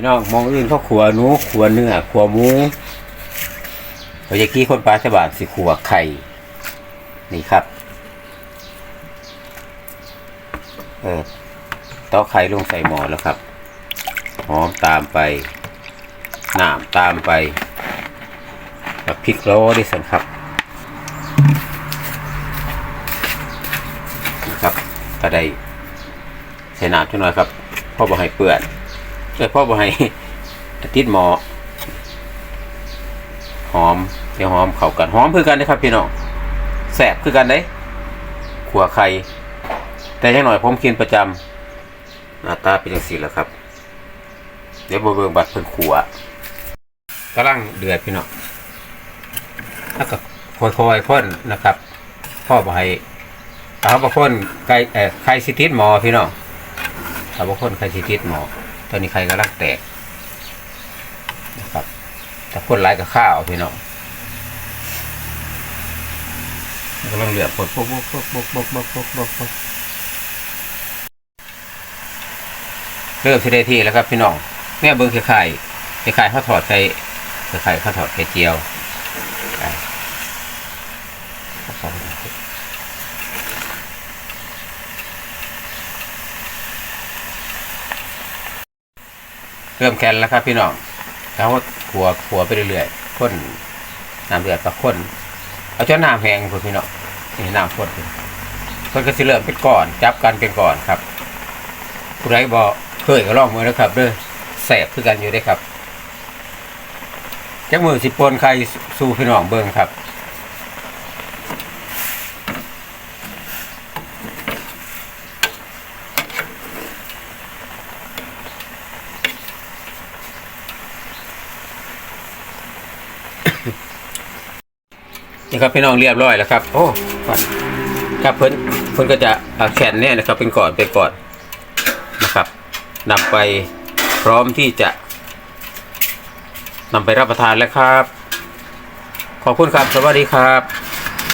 พี่น้องมองอื่นเขาขัวหนูขัวเนื้อขัวหมูเราจะกี้คนปลาฉบานสิขัวไข่ นี่ครับ เออเต้าไข่ลงใส่หม้อแล้วครับ หอมตามไปน้ำตามไปกับพริกโรดิสันครับนะครับก็ได้ใส่น้ำจังหน่อยครับพ่อบอกให้เปื่อน เอ้พ่อบให้ติดหมอ หอมเดี๋ยวหอมเข้ากันหอมคือกันนะครับ พี่น้องแสบคือกันเด้ขัวไข่แต่ยังหน่อยผมกินประจำหน้าตาเป็นอย่างสีแหล้วครับ เดี๋ยวบเบิ่งบัตรเพิ่นขัวกำลังเดือดพี่น้องแล้วก็ค่อยๆพ่นนะครับ พ่อบให้เอาบางคนไก่เออไข่สิติดหมอพี่น้องเอาบางคนไข่สิติดหมอ ตอนนี้ไข่กำลังแตกนะครับถ้าพ่นหลายกับข้าวพี่น้องกำลังเหลือพ่นปุ๊บปุ๊บปุ๊บปุ๊บปุ๊บปุ๊บปุ๊บปุ๊บปุ๊บเริ่มที่ได้ที่แล้วครับพี่น้องแม่เบิ้งไข่ไข่ไข่ข่เขาถอดไข่ไข่ไข่เขาถอดไข่เจียวไปเอาเข้าไป เริ่มแคนแล้วครับพี่น้องแล้วขัวขัวไปเรื่อยๆข้นน้ำเดือดกับข้นเอาจนน้ำแห้งพุ่นพี่น้องนี่น้ำข้นพุ่นคนก็สิเริ่มเป็นก่อน จับกันเป็นก่อนครับผู้ใดบอกเคยก็ลองมือนะครับเด้อแสบคือกันอยู่ได้ครับจักมือสิปนใครสู่พี่น้องเบิ่งครับ นี่ครับพี่น้องเรียบร้อยแล้วครับ โอ้ก่อนครับเพิ่นเพิ่นก็จะแขนเนี่ยนะครับ เป็นก่อนเป็นก่อนนะครับนำไปพร้อมที่จะนำไปรับประทานแล้วครับ ขอบคุณครับ สวัสดีครับ